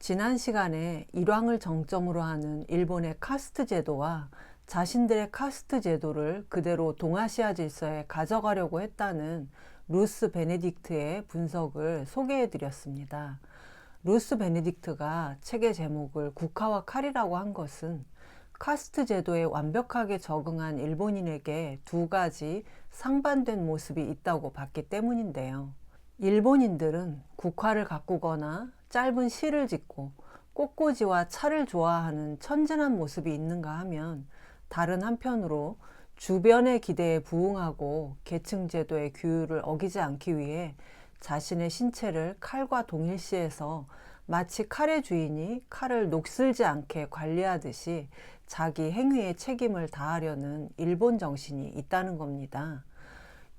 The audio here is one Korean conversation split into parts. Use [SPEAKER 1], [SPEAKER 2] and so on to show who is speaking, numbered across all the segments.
[SPEAKER 1] 지난 시간에 일왕을 정점으로 하는 일본의 카스트 제도와 자신들의 카스트 제도를 그대로 동아시아 질서에 가져가려고 했다는 루스 베네딕트의 분석을 소개해 드렸습니다. 루스 베네딕트가 책의 제목을 국화와 칼이라고 한 것은 카스트 제도에 완벽하게 적응한 일본인에게 두 가지 상반된 모습이 있다고 봤기 때문인데요. 일본인들은 국화를 가꾸거나 짧은 시를 짓고 꽃꽂이와 차를 좋아하는 천진한 모습이 있는가 하면 다른 한편으로 주변의 기대에 부응하고 계층 제도의 규율을 어기지 않기 위해 자신의 신체를 칼과 동일시해서 마치 칼의 주인이 칼을 녹슬지 않게 관리하듯이 자기 행위에 책임을 다하려는 일본 정신이 있다는 겁니다.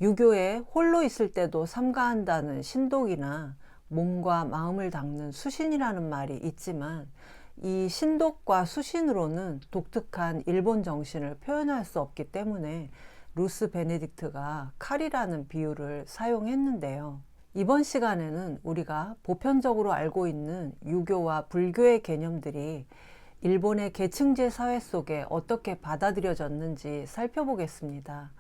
[SPEAKER 1] 유교에 홀로 있을 때도 삼가한다는 신독이나 몸과 마음을 닦는 수신이라는 말이 있지만 이 신독과 수신으로는 독특한 일본 정신을 표현할 수 없기 때문에 루스 베네딕트가 칼이라는 비유를 사용했는데요. 이번 시간에는 우리가 보편적으로 알고 있는 유교와 불교의 개념들이 일본의 계층제 사회 속에 어떻게 받아들여졌는지 살펴보겠습니다.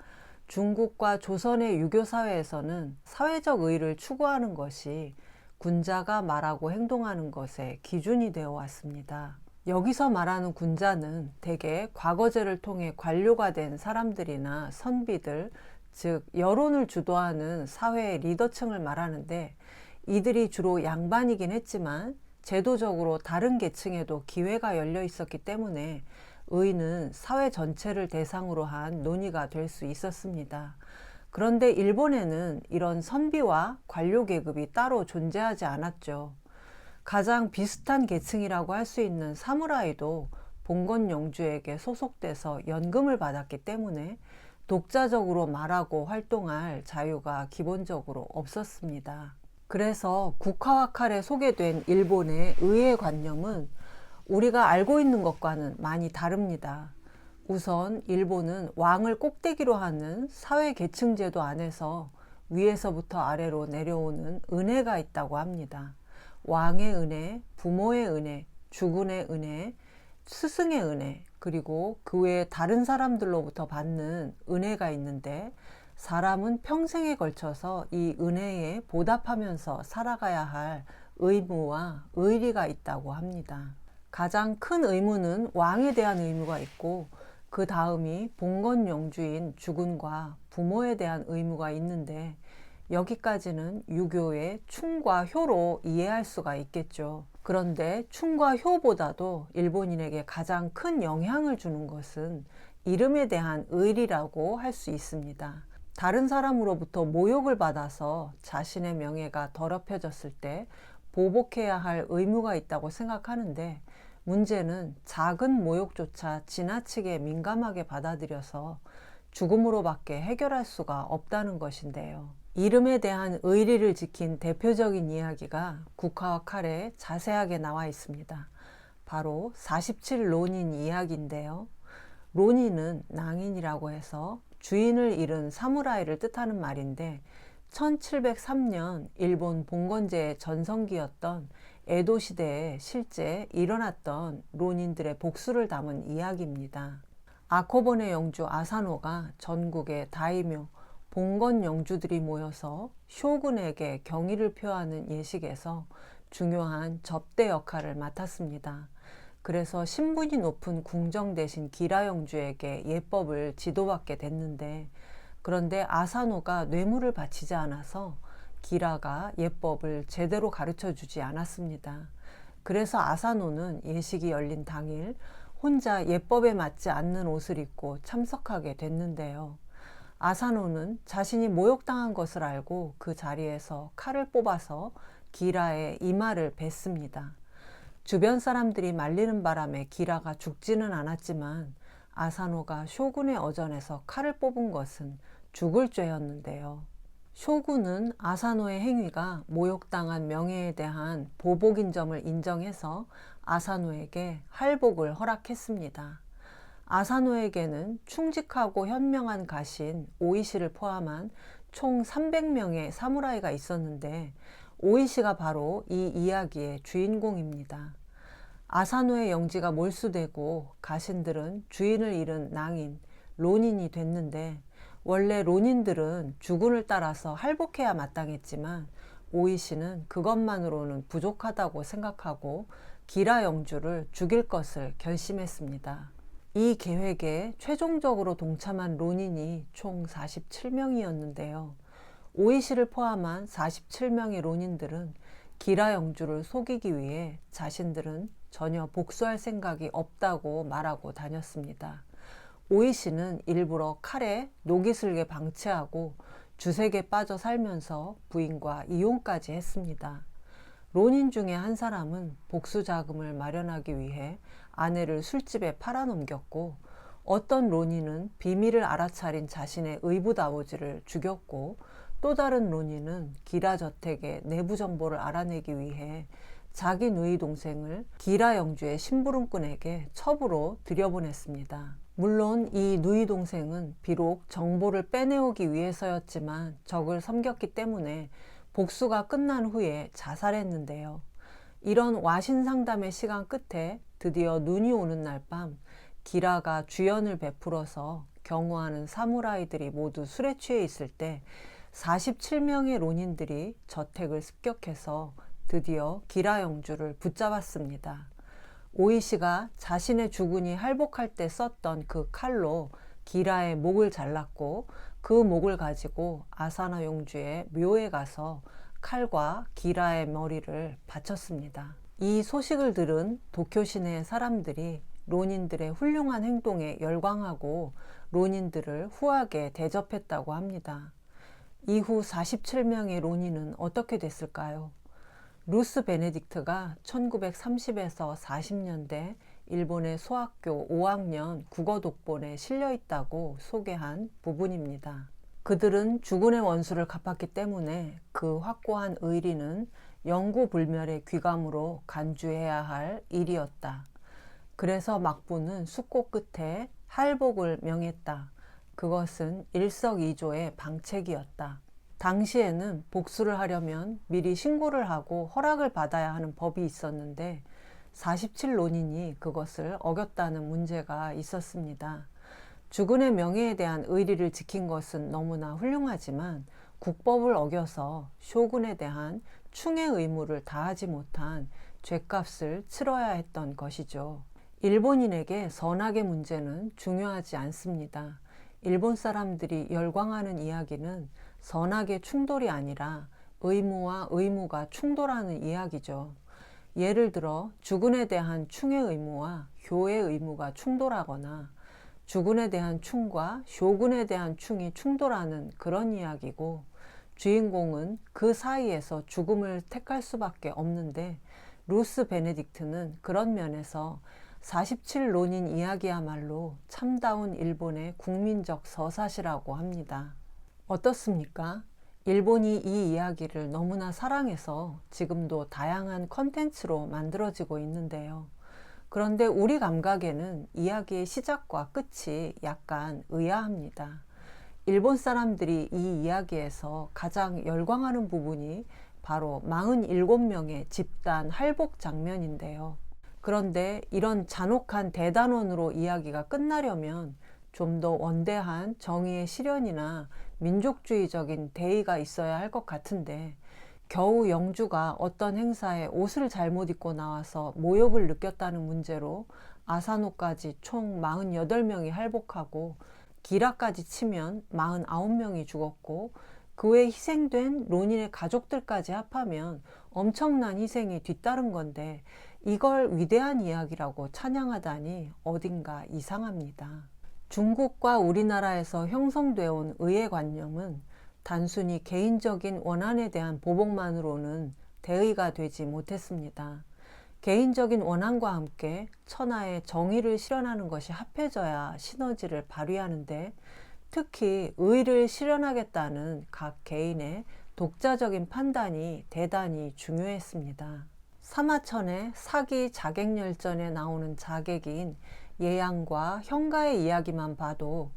[SPEAKER 1] 중국과 조선의 유교 사회에서는 사회적 의를 추구하는 것이 군자가 말하고 행동하는 것의 기준이 되어 왔습니다. 여기서 말하는 군자는 대개 과거제를 통해 관료가 된 사람들이나 선비들, 즉 여론을 주도하는 사회의 리더층을 말하는데 이들이 주로 양반이긴 했지만 제도적으로 다른 계층에도 기회가 열려 있었기 때문에 의는 사회 전체를 대상으로 한 논의가 될 수 있었습니다. 그런데 일본에는 이런 선비와 관료 계급이 따로 존재하지 않았죠. 가장 비슷한 계층이라고 할 수 있는 사무라이도 봉건 영주에게 소속돼서 연금을 받았기 때문에 독자적으로 말하고 활동할 자유가 기본적으로 없었습니다. 그래서 국화와 칼에 소개된 일본의 의회 관념은 우리가 알고 있는 것과는 많이 다릅니다. 우선 일본은 왕을 꼭대기로 하는 사회 계층 제도 안에서 위에서부터 아래로 내려오는 은혜가 있다고 합니다. 왕의 은혜, 부모의 은혜, 주군의 은혜, 스승의 은혜, 그리고 그 외에 다른 사람들로부터 받는 은혜가 있는데 사람은 평생에 걸쳐서 이 은혜에 보답하면서 살아가야 할 의무와 의리가 있다고 합니다. 가장 큰 의무는 왕에 대한 의무가 있고 그 다음이 봉건 영주인 주군과 부모에 대한 의무가 있는데 여기까지는 유교의 충과 효로 이해할 수가 있겠죠. 그런데 충과 효보다도 일본인에게 가장 큰 영향을 주는 것은 이름에 대한 의리라고 할 수 있습니다. 다른 사람으로부터 모욕을 받아서 자신의 명예가 더럽혀졌을 때 보복해야 할 의무가 있다고 생각하는데 문제는 작은 모욕조차 지나치게 민감하게 받아들여서 죽음으로밖에 해결할 수가 없다는 것인데요. 이름에 대한 의리를 지킨 대표적인 이야기가 국화와 칼에 자세하게 나와 있습니다. 바로 47론인 이야기인데요. 론인은 낭인이라고 해서 주인을 잃은 사무라이를 뜻하는 말인데 1703년 일본 봉건제의 전성기였던 에도 시대에 실제 일어났던 론인들의 복수를 담은 이야기입니다. 아코본의 영주 아사노가 전국의 다이묘, 봉건 영주들이 모여서 쇼군에게 경의를 표하는 예식에서 중요한 접대 역할을 맡았습니다. 그래서 신분이 높은 궁정 대신 기라 영주에게 예법을 지도받게 됐는데 그런데 아사노가 뇌물을 바치지 않아서 기라가 예법을 제대로 가르쳐 주지 않았습니다. 그래서 아사노는 예식이 열린 당일 혼자 예법에 맞지 않는 옷을 입고 참석하게 됐는데요. 아사노는 자신이 모욕당한 것을 알고 그 자리에서 칼을 뽑아서 기라의 이마를 뱉습니다. 주변 사람들이 말리는 바람에 기라가 죽지는 않았지만 아사노가 쇼군의 어전에서 칼을 뽑은 것은 죽을 죄였는데요. 쇼군은 아사노의 행위가 모욕당한 명예에 대한 보복인 점을 인정해서 아사노에게 할복을 허락했습니다. 아사노에게는 충직하고 현명한 가신 오이시를 포함한 총 300명의 사무라이가 있었는데 오이시가 바로 이 이야기의 주인공입니다. 아사노의 영지가 몰수되고 가신들은 주인을 잃은 낭인, 론인이 됐는데 원래 론인들은 주군을 따라서 할복해야 마땅했지만 오이시는 그것만으로는 부족하다고 생각하고 기라 영주를 죽일 것을 결심했습니다. 이 계획에 최종적으로 동참한 론인이 총 47명이었는데요. 오이시를 포함한 47명의 론인들은 기라 영주를 속이기 위해 자신들은 전혀 복수할 생각이 없다고 말하고 다녔습니다. 오이시는 일부러 칼에 녹이슬게 방치하고 주색에 빠져 살면서 부인과 이혼까지 했습니다. 론인 중에 한 사람은 복수 자금을 마련하기 위해 아내를 술집에 팔아넘겼고 어떤 론인은 비밀을 알아차린 자신의 의붓아버지를 죽였고 또 다른 론인은 기라 저택의 내부 정보를 알아내기 위해 자기 누이 동생을 기라 영주의 심부름꾼에게 첩으로 들여보냈습니다. 물론 이 누이 동생은 비록 정보를 빼내오기 위해서였지만 적을 섬겼기 때문에 복수가 끝난 후에 자살했는데요. 이런 와신 상담의 시간 끝에 드디어 눈이 오는 날 밤 기라가 주연을 베풀어서 경호하는 사무라이들이 모두 술에 취해 있을 때 47명의 론인들이 저택을 습격해서 드디어 기라 영주를 붙잡았습니다. 오이시가 자신의 주군이 할복할 때 썼던 그 칼로 기라의 목을 잘랐고 그 목을 가지고 아사나 용주의 묘에 가서 칼과 기라의 머리를 바쳤습니다. 이 소식을 들은 도쿄 시내의 사람들이 론인들의 훌륭한 행동에 열광하고 론인들을 후하게 대접했다고 합니다. 이후 47명의 론인은 어떻게 됐을까요? 루스 베네딕트가 1930에서 40년대 일본의 소학교 5학년 국어 독본에 실려 있다고 소개한 부분입니다. 그들은 주군의 원수를 갚았기 때문에 그 확고한 의리는 영구불멸의 귀감으로 간주해야 할 일이었다. 그래서 막부는 숙고 끝에 할복을 명했다. 그것은 일석이조의 방책이었다. 당시에는 복수를 하려면 미리 신고를 하고 허락을 받아야 하는 법이 있었는데 47 논인이 그것을 어겼다는 문제가 있었습니다. 주군의 명예에 대한 의리를 지킨 것은 너무나 훌륭하지만 국법을 어겨서 쇼군에 대한 충의 의무를 다하지 못한 죄값을 치러야 했던 것이죠. 일본인에게 선악의 문제는 중요하지 않습니다. 일본 사람들이 열광하는 이야기는 선악의 충돌이 아니라 의무와 의무가 충돌하는 이야기죠. 예를 들어 주군에 대한 충의 의무와 효의 의무가 충돌하거나 주군에 대한 충과 쇼군에 대한 충이 충돌하는 그런 이야기고 주인공은 그 사이에서 죽음을 택할 수밖에 없는데 루스 베네딕트는 그런 면에서 47론인 이야기야말로 참다운 일본의 국민적 서사시라고 합니다. 어떻습니까? 일본이 이 이야기를 너무나 사랑해서 지금도 다양한 컨텐츠로 만들어지고 있는데요. 그런데 우리 감각에는 이야기의 시작과 끝이 약간 의아합니다. 일본 사람들이 이 이야기에서 가장 열광하는 부분이 바로 47명의 집단 할복 장면인데요. 그런데 이런 잔혹한 대단원으로 이야기가 끝나려면 좀 더 원대한 정의의 실현이나 민족주의적인 대의가 있어야 할 것 같은데 겨우 영주가 어떤 행사에 옷을 잘못 입고 나와서 모욕을 느꼈다는 문제로 아사노까지 총 48명이 할복하고 기라까지 치면 49명이 죽었고 그 외 희생된 론인의 가족들까지 합하면 엄청난 희생이 뒤따른 건데 이걸 위대한 이야기라고 찬양하다니 어딘가 이상합니다. 중국과 우리나라에서 형성되어 온 의회관념은 단순히 개인적인 원한에 대한 보복만으로는 대의가 되지 못했습니다. 개인적인 원한과 함께 천하의 정의를 실현하는 것이 합해져야 시너지를 발휘하는데 특히 의를 실현하겠다는 각 개인의 독자적인 판단이 대단히 중요했습니다. 사마천의 사기 자객열전에 나오는 자객인 예양과 형가의 이야기만 봐도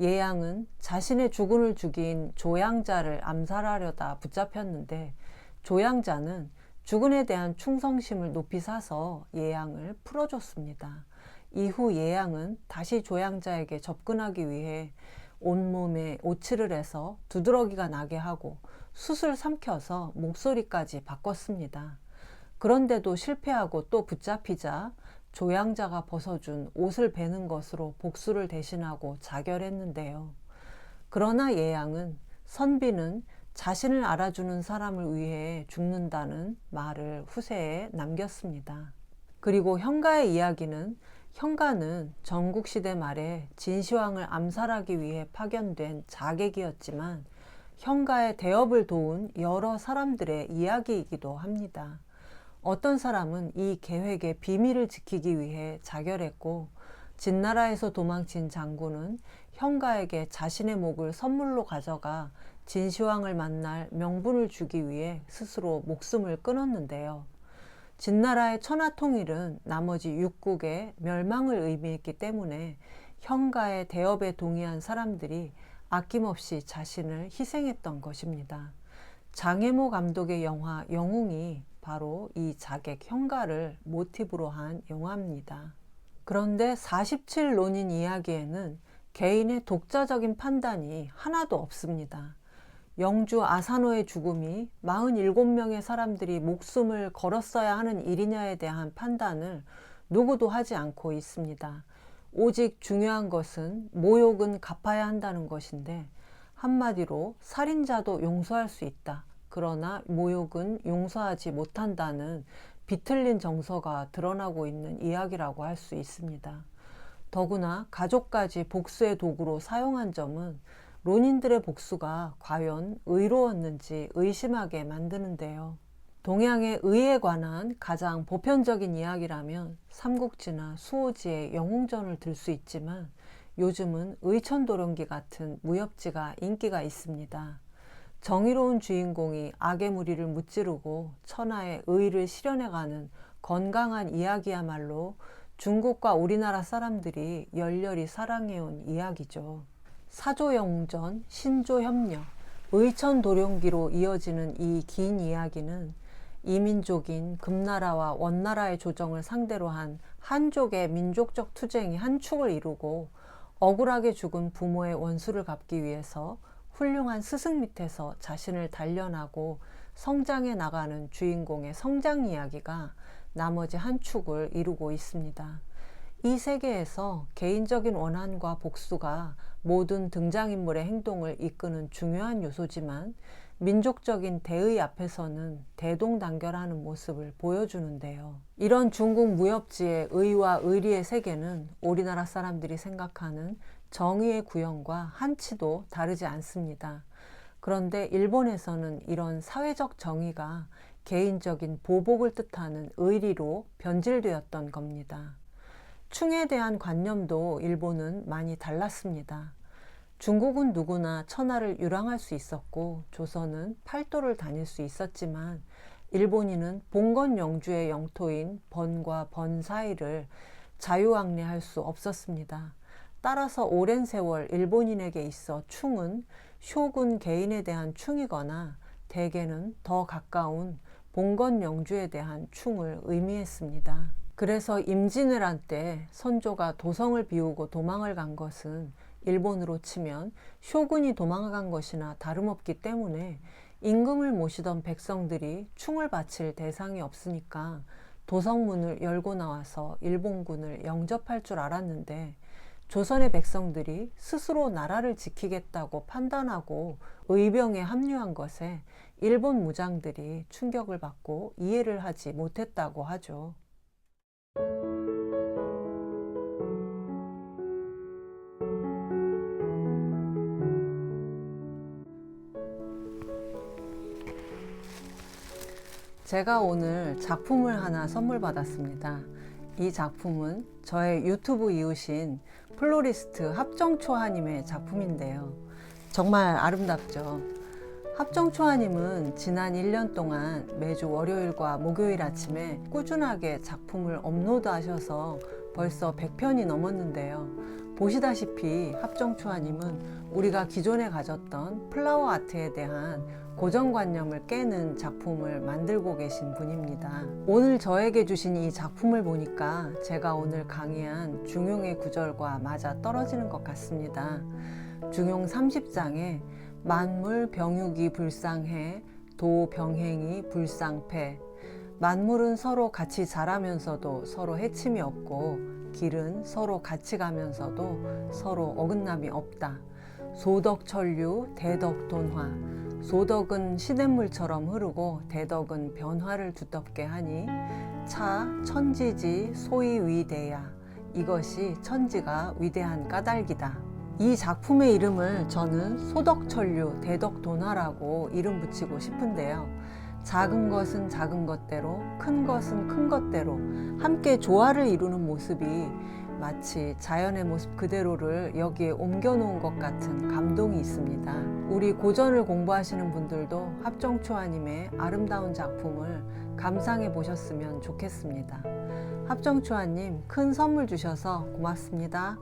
[SPEAKER 1] 예양은 자신의 주군을 죽인 조양자를 암살하려다 붙잡혔는데 조양자는 주군에 대한 충성심을 높이 사서 예양을 풀어줬습니다. 이후 예양은 다시 조양자에게 접근하기 위해 온몸에 오치를 해서 두드러기가 나게 하고 숯을 삼켜서 목소리까지 바꿨습니다. 그런데도 실패하고 또 붙잡히자 조양자가 벗어준 옷을 베는 것으로 복수를 대신하고 자결했는데요. 그러나 예양은 선비는 자신을 알아주는 사람을 위해 죽는다는 말을 후세에 남겼습니다. 그리고 현가의 이야기는 현가는 전국시대 말에 진시황을 암살하기 위해 파견된 자객이었지만 현가의 대업을 도운 여러 사람들의 이야기이기도 합니다. 어떤 사람은 이 계획의 비밀을 지키기 위해 자결했고 진나라에서 도망친 장군은 현가에게 자신의 목을 선물로 가져가 진시황을 만날 명분을 주기 위해 스스로 목숨을 끊었는데요. 진나라의 천하통일은 나머지 육국의 멸망을 의미했기 때문에 현가의 대업에 동의한 사람들이 아낌없이 자신을 희생했던 것입니다. 장혜모 감독의 영화 영웅이 바로 이 자객 현가를 모티브로 한 영화입니다. 그런데 47론인 이야기에는 개인의 독자적인 판단이 하나도 없습니다. 영주 아사노의 죽음이 47명의 사람들이 목숨을 걸었어야 하는 일이냐에 대한 판단을 누구도 하지 않고 있습니다. 오직 중요한 것은 모욕은 갚아야 한다는 것인데 한마디로 살인자도 용서할 수 있다. 그러나 모욕은 용서하지 못한다는 비틀린 정서가 드러나고 있는 이야기라고 할 수 있습니다. 더구나 가족까지 복수의 도구로 사용한 점은 론인들의 복수가 과연 의로웠는지 의심하게 만드는데요. 동양의 의에 관한 가장 보편적인 이야기라면 삼국지나 수호지의 영웅전을 들 수 있지만 요즘은 의천도령기 같은 무협지가 인기가 있습니다. 정의로운 주인공이 악의 무리를 무찌르고 천하의 의를 실현해가는 건강한 이야기야말로 중국과 우리나라 사람들이 열렬히 사랑해온 이야기죠. 사조영웅전, 신조협력, 의천도룡기로 이어지는 이 긴 이야기는 이민족인 금나라와 원나라의 조정을 상대로 한 한족의 민족적 투쟁이 한 축을 이루고 억울하게 죽은 부모의 원수를 갚기 위해서 훌륭한 스승 밑에서 자신을 단련하고 성장해 나가는 주인공의 성장 이야기가 나머지 한 축을 이루고 있습니다. 이 세계에서 개인적인 원한과 복수가 모든 등장인물의 행동을 이끄는 중요한 요소지만 민족적인 대의 앞에서는 대동단결하는 모습을 보여주는데요. 이런 중국 무협지의 의와 의리의 세계는 우리나라 사람들이 생각하는 정의의 구현과 한치도 다르지 않습니다. 그런데 일본에서는 이런 사회적 정의가 개인적인 보복을 뜻하는 의리로 변질되었던 겁니다. 충에 대한 관념도 일본은 많이 달랐습니다. 중국은 누구나 천하를 유랑할 수 있었고 조선은 팔도를 다닐 수 있었지만 일본인은 봉건 영주의 영토인 번과 번 사이를 자유왕래할 수 없었습니다. 따라서 오랜 세월 일본인에게 있어 충은 쇼군 개인에 대한 충이거나 대개는 더 가까운 봉건 영주에 대한 충을 의미했습니다. 그래서 임진왜란 때 선조가 도성을 비우고 도망을 간 것은 일본으로 치면 쇼군이 도망간 것이나 다름없기 때문에 임금을 모시던 백성들이 충을 바칠 대상이 없으니까 도성문을 열고 나와서 일본군을 영접할 줄 알았는데 조선의 백성들이 스스로 나라를 지키겠다고 판단하고 의병에 합류한 것에 일본 무장들이 충격을 받고 이해를 하지 못했다고 하죠. 제가 오늘 작품을 하나 선물 받았습니다. 이 작품은 저의 유튜브 이웃인 플로리스트 합정초하님의 작품인데요. 정말 아름답죠. 합정초하님은 지난 1년 동안 매주 월요일과 목요일 아침에 꾸준하게 작품을 업로드 하셔서 벌써 100편이 넘었는데요. 보시다시피 합정초하님은 우리가 기존에 가졌던 플라워 아트에 대한 고정관념을 깨는 작품을 만들고 계신 분입니다. 오늘 저에게 주신 이 작품을 보니까 제가 오늘 강의한 중용의 구절과 맞아 떨어지는 것 같습니다. 중용 30장에 만물 병육이 불상해 도 병행이 불상패 만물은 서로 같이 자라면서도 서로 해침이 없고 길은 서로 같이 가면서도 서로 어긋남이 없다. 소덕천류 대덕돈화 소덕은 시냇물처럼 흐르고 대덕은 변화를 두텁게 하니 차 천지지 소위 위대야 이것이 천지가 위대한 까닭이다. 이 작품의 이름을 저는 소덕천류 대덕돈화라고 이름 붙이고 싶은데요. 작은 것은 작은 것대로, 큰 것은 큰 것대로 함께 조화를 이루는 모습이 마치 자연의 모습 그대로를 여기에 옮겨 놓은 것 같은 감동이 있습니다. 우리 고전을 공부하시는 분들도 합정추아님의 아름다운 작품을 감상해 보셨으면 좋겠습니다. 합정추아님 큰 선물 주셔서 고맙습니다.